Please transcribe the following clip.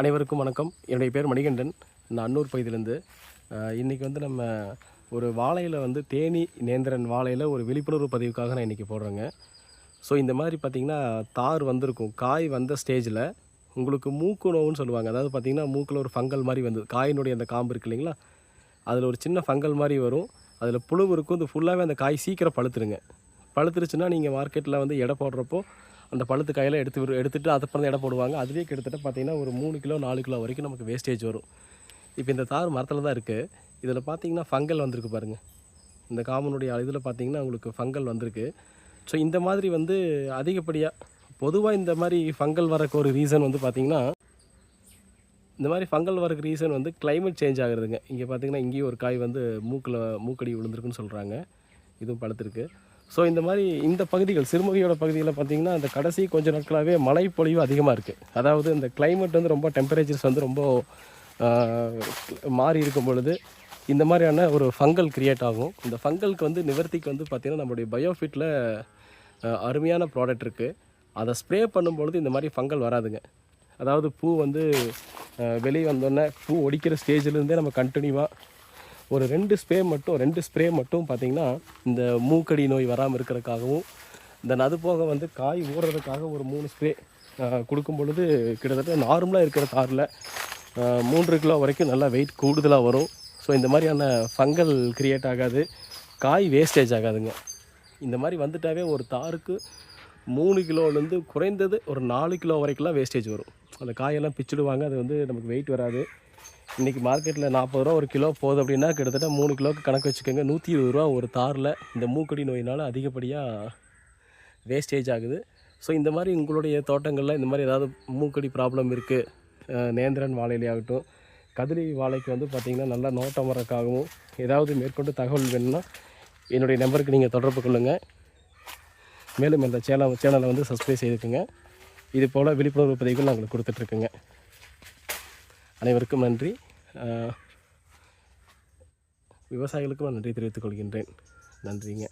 அனைவருக்கும் வணக்கம். என்னுடைய பேர் மணிகண்டன். நான் அன்னூர் பகுதியிலேருந்து இன்றைக்கி வந்து நம்ம ஒரு வாழையில் வந்து தேனி நேந்திரன் வாழையில் ஒரு விழிப்புணர்வு பதிவுக்காக நான் இன்றைக்கி போடுறேங்க. ஸோ இந்த மாதிரி பார்த்திங்கன்னா தார் வந்திருக்கும். காய் வந்த ஸ்டேஜில் உங்களுக்கு மூக்கு நோவுன்னு சொல்லுவாங்க. அதாவது பார்த்திங்கன்னா மூக்கில் ஒரு ஃபங்கல் மாதிரி வந்து காயினுடைய அந்த காம்பு இருக்கு இல்லைங்களா? அதில் ஒரு சின்ன ஃபங்கல் மாதிரி வரும். அதில் புழு இருக்கும். இது ஃபுல்லாகவே அந்த காய் சீக்கிரம் பழுத்துருங்க. பழுத்துருச்சுன்னா நீங்கள் மார்க்கெட்டில் வந்து எடை போடுறப்போ அந்த பழுத்து காயில் எடுத்து எடுத்துகிட்டு எடுத்துட்டு அதை பிறந்து எடை போடுவாங்க. அதுலேயே கிட்டத்தட்ட பார்த்தீங்கன்னா ஒரு மூணு கிலோ நாலு கிலோ வரைக்கும் நமக்கு வேஸ்டேஜ் வரும். இப்போ இந்த தார் மரத்தில் தான் இருக்குது இதில் பார்த்தீங்கன்னா ஃபங்கல் வந்திருக்கு பாருங்கள் இந்த காமனுடைய இதில் பார்த்தீங்கன்னா உங்களுக்கு ஃபங்கல் வந்திருக்கு. ஸோ இந்த மாதிரி வந்து அதிகப்படியாக பொதுவாக இந்த மாதிரி ஃபங்கல் வரக்கு ஒரு ரீசன் வந்து பார்த்திங்கன்னா இந்த மாதிரி ஃபங்கல் வரக்கு ரீசன் வந்து கிளைமேட் சேஞ்ச் ஆகுறதுங்க. இங்கே பார்த்தீங்கன்னா இங்கேயும் ஒரு காய் வந்து மூக்கில் மூக்கடி விழுந்திருக்குன்னு சொல்கிறாங்க இதுவும் பழுத்திருக்கு. ஸோ இந்த மாதிரி இந்த பகுதிகள் சிறுமுகையோட பகுதியில் பார்த்தீங்கன்னா அந்த கடைசி கொஞ்ச நாட்களாகவே மழை பொழிவு அதிகமாக இருக்குது அதாவது இந்த கிளைமேட் வந்து ரொம்ப டெம்பரேச்சர்ஸ் வந்து ரொம்ப மாறி இருக்கும் பொழுது இந்த மாதிரியான ஒரு ஃபங்கல் க்ரியேட் ஆகும். இந்த ஃபங்கலுக்கு வந்து நிவர்த்திக்கு வந்து பார்த்திங்கன்னா நம்மளுடைய பயோஃபிட்டில் அருமையான ப்ராடக்ட் இருக்குது அதை ஸ்ப்ரே பண்ணும்பொழுது இந்த மாதிரி ஃபங்கல் வராதுங்க. அதாவது பூ வந்து வெளியே வந்தோடனே பூ ஒடிக்கிற ஸ்டேஜ்லேருந்தே நம்ம கண்டினியூவாக ஒரு ரெண்டு ஸ்ப்ரே மட்டும் ரெண்டு ஸ்ப்ரே மட்டும் பார்த்திங்கன்னா இந்த மூக்கடி நோய் வராமல் இருக்கிறதுக்காகவும் தென் அது போக வந்து காய் ஊறுறதுக்காக ஒரு மூணு ஸ்ப்ரே கொடுக்கும் பொழுது கிட்டத்தட்ட நார்மலாக இருக்கிற தாரில் மூன்று கிலோ வரைக்கும் நல்லா வெயிட் கூடுதலாக வரும். ஸோ இந்த மாதிரியான ஃபங்கல் க்ரியேட் ஆகாது. காய் வேஸ்டேஜ் ஆகாதுங்க. இந்த மாதிரி வந்துட்டாவே ஒரு தாருக்கு மூணு கிலோலேருந்து குறைந்தது ஒரு நாலு கிலோ வரைக்கும்லாம் வேஸ்டேஜ் வரும். அந்த காயெல்லாம் பிச்சுடுவாங்க அது வந்து நமக்கு வெயிட் வராது. இன்றைக்கி மார்க்கெட்டில் நாற்பது ரூபா ஒரு கிலோ போகுது அப்படின்னா கிட்டத்தட்ட மூணு கிலோவுக்கு கணக்கு வச்சுக்கோங்க. நூற்றி இருபது ரூபா ஒரு தாரில் இந்த மூக்கடி நோயினால் அதிகப்படியாக வேஸ்டேஜ் ஆகுது. ஸோ இந்த மாதிரி உங்களுடைய தோட்டங்களில் இந்த மாதிரி ஏதாவது மூக்கடி ப்ராப்ளம் இருக்குது நேந்திரன் வாழையிலே ஆகட்டும் கதிரி வாழைக்கு வந்து பார்த்திங்கன்னா நல்லா நோட்டம் வரக்காகவும் ஏதாவது மேற்கொண்டு தகவல் வேணும்னா என்னுடைய நம்பருக்கு நீங்கள் தொடர்பு கொள்ளுங்கள் மேலும் இந்த சேனல் சேனலை வந்து சப்ஸ்கிரைப் செய்துக்குங்க. இது போல் விழிப்புணர்வு பதிவுகள் நாங்கள் கொடுத்துட்ருக்குங்க. அனைவருக்கும் நன்றி. விவசாயிகளுக்கும் நான் நன்றி தெரிவித்துக் கொள்கின்றேன். நன்றிங்க.